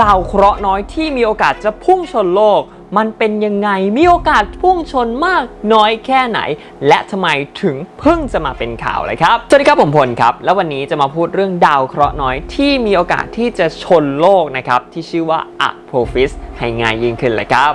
ดาวเคราะห์น้อยที่มีโอกาสจะพุ่งชนโลก มันเป็นยังไงมีโอกาสพุ่งชนมากน้อยแค่ไหน และทำไมถึงเพิ่งจะมาเป็นข่าวเลยครับสวัสดีครับผมพลครับ แล้ววันนี้จะมาพูดเรื่องดาวเคราะห์น้อยที่มีโอกาสที่จะชนโลกนะครับที่ชื่อว่าอะโพฟิสให้ง่ายยิ่งขึ้นเลยครับ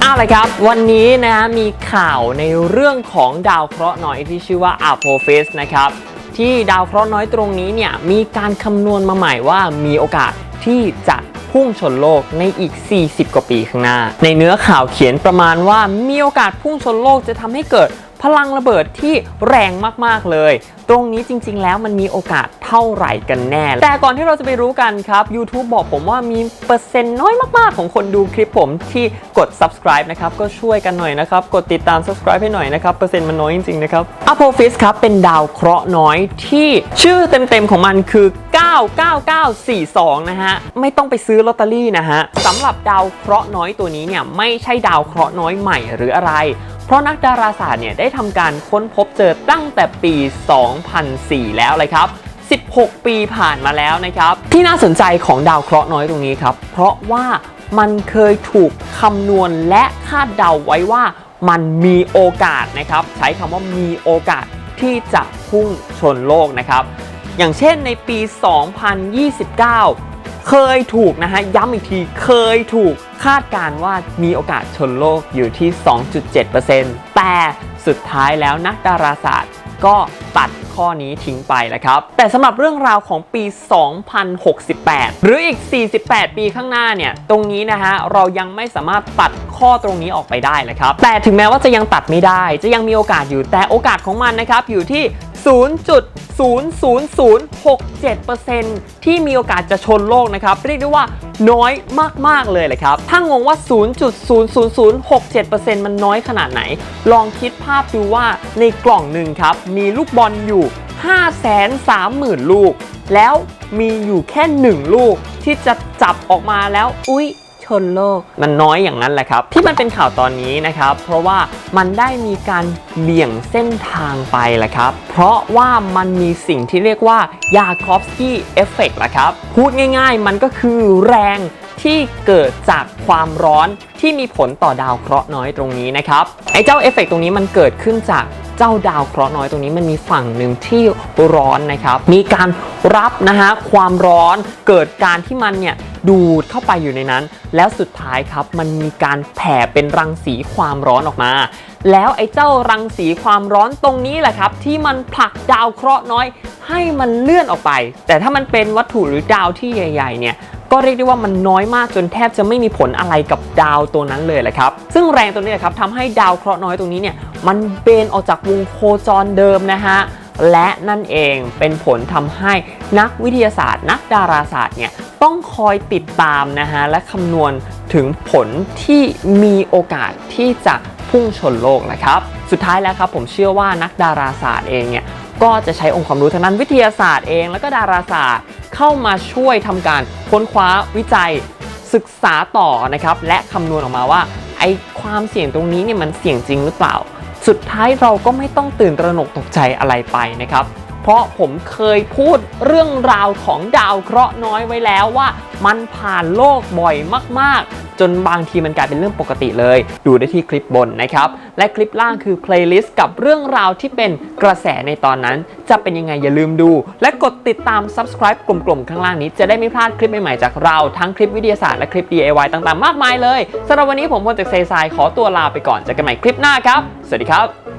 เอาละครับวันนี้นะฮะมีข่าวในเรื่องของดาวเคราะห์น้อยที่ชื่อว่าอาโพฟิสนะครับ ที่ดาวเคราะห์น้อยตรงนี้เนี่ยมีการคำนวณมาใหม่ว่ามีโอกาสที่จะพุ่งชนโลกในอีก 40 กว่าปีข้างหน้า ในเนื้อข่าวเขียนประมาณว่ามีโอกาสพุ่งชนโลกจะทำให้เกิด พลังระเบิดที่แรงมากๆเลย ตรงนี้จริง ๆ แล้วมันมีโอกาสเท่าไหร่กันแน่ แต่ก่อนที่เราจะไปรู้กันครับ YouTube บอกผมว่ามีเปอร์เซ็นต์น้อยมากๆ ของคนดูคลิปผมที่กด subscribe นะครับ ก็ช่วยกันหน่อยนะครับ กดติดตาม subscribe ให้หน่อยนะครับ เปอร์เซ็นต์มันน้อยจริง ๆ นะครับ Apophis ครับ เป็นดาวเคราะห์น้อยที่ชื่อเต็ม ๆ ของมันคือ 99942 นะฮะ ไม่ต้องไปซื้อลอตเตอรี่นะฮะสำหรับดาวเคราะห์น้อยตัวนี้เนี่ยไม่ใช่ดาวเคราะห์น้อยใหม่หรืออะไร เพราะนักดาราศาสตร์เนี่ยได้ทำการค้นพบเจอตั้งแต่ปี 2004 แล้วเลยครับ 16 ปีผ่านมาแล้วนะครับ ที่น่าสนใจของดาวเคราะห์น้อยตรงนี้ครับ เพราะว่ามันเคยถูกคำนวณและคาดเดาไว้ว่ามันมีโอกาสนะครับ ใช้คำว่ามีโอกาสที่จะพุ่งชนโลกนะครับ อย่างเช่นในปี 2029 เคยถูกนะฮะย้ำอีกทีเคยถูก คาดการ์ว่ามีโอกาสชนโลกอยู่ที่ 2.7%แต่สุดท้ายแล้วนักดาราศาสตร์ก็ตัดข้อนี้ทิ้งไปแล้วครับ แต่สำหรับเรื่องราวของปี 2068 หรืออีก 48 ปีข้างหน้าเนี่ย ตรงนี้นะฮะ เรายังไม่สามารถตัดข้อตรงนี้ออกไปได้เลยครับ แต่ถึงแม้ว่าจะยังตัดไม่ได้ จะยังมีโอกาสอยู่ แต่โอกาสของมันนะครับ อยู่ที่ 0.00067%ที่มีโอกาสจะชนโลกนะครับ เรียกได้ว่า น้อยมากๆเลยเลยครับ ถ้างงว่า 0.00067%มันน้อยขนาดไหน ลองคิดภาพดูว่าในกล่องหนึ่งครับ มีลูกบอลอยู่ 530,000 ลูก แล้วมีอยู่แค่ 1 ลูกที่จะจับออกมาแล้ว อุ๊ย นโลก มันน้อยอย่างนั้นแหละครับ ที่มันเป็นข่าวตอนนี้นะครับ เพราะว่ามันได้มีการเบี่ยงเส้นทางไปแหละครับ เพราะว่ามันมีสิ่งที่เรียกว่ายาคอฟสกี้เอฟเฟกต์ละครับ พูดง่ายๆ มันก็คือแรงที่เกิดจากความร้อนที่มีผลต่อดาวเคราะห์น้อยตรงนี้นะครับไอ้เจ้าเอฟเฟกต์ตรงนี้มันเกิดขึ้นจากเจ้าดาวเคราะห์น้อยตรงนี้มันมีฝั่งหนึ่งที่ร้อนนะครับ มีการรับนะฮะความร้อนเกิดการที่มันเนี่ย ดูดเข้าไปอยู่ในนั้น แล้วสุดท้ายครับมันมีการแผ่เป็นรังสีความร้อนออกมา แล้วไอ้เจ้ารังสีความร้อนตรงนี้แหละครับ ที่มันผลักดาวเคราะห์น้อย ให้มันเลื่อนออกไป แต่ถ้ามันเป็นวัตถุหรือดาวที่ใหญ่ๆเนี่ยก็เรียกได้ว่ามันน้อยมากจนแทบจะไม่มีผลอะไรกับดาวตัวนั้นเลยแหละครับ ซึ่งแรงตัวนี้แหละครับทำให้ดาวเคราะห์น้อยตรงนี้เนี่ยมันเบนออกจากวงโคจรเดิมนะฮะและนั่นเองเป็นผลทำให้นักวิทยาศาสตร์ นักดาราศาสตร์เนี่ย ต้องคอยติดตามนะฮะและคำนวณถึงผลที่มีโอกาสที่จะพุ่งชนโลกนะครับ สุดท้ายแล้วครับผมเชื่อว่านักดาราศาสตร์เองเนี่ยก็จะใช้องค์ความรู้ทางด้านวิทยาศาสตร์เอง แล้วก็ดาราศาสตร์เข้ามาช่วยทำการค้นคว้าวิจัยศึกษาต่อนะครับและคำนวณออกมาว่าไอความเสี่ยงตรงนี้เนี่ยมันเสี่ยงจริงหรือเปล่า สุดท้ายเราก็ไม่ต้องตื่นตระหนกตกใจอะไรไปนะครับ เพราะผมเคยพูดเรื่องราวของดาวเคราะห์น้อยไว้แล้วว่า มันผ่านโลกบ่อยมาก ๆ จนบางทีมันกลายเป็นเรื่องปกติเลย ดูได้ที่คลิปบนนะครับ และคลิปล่างคือเพลย์ลิสต์กับเรื่องราวที่เป็นกระแสในตอนนั้น จะเป็นยังไงอย่าลืมดู และกดติดตาม subscribe กลุ่มๆ ข้างล่างนี้จะได้ไม่พลาดคลิปใหม่ๆจากเราทั้งคลิปวิทยาศาสตร์และคลิป DIY ต่างๆ มากมายเลยสำหรับวันนี้ผมพลจากเซซายขอตัวลาไปก่อนเจอกันใหม่คลิปหน้าครับ สวัสดีครับ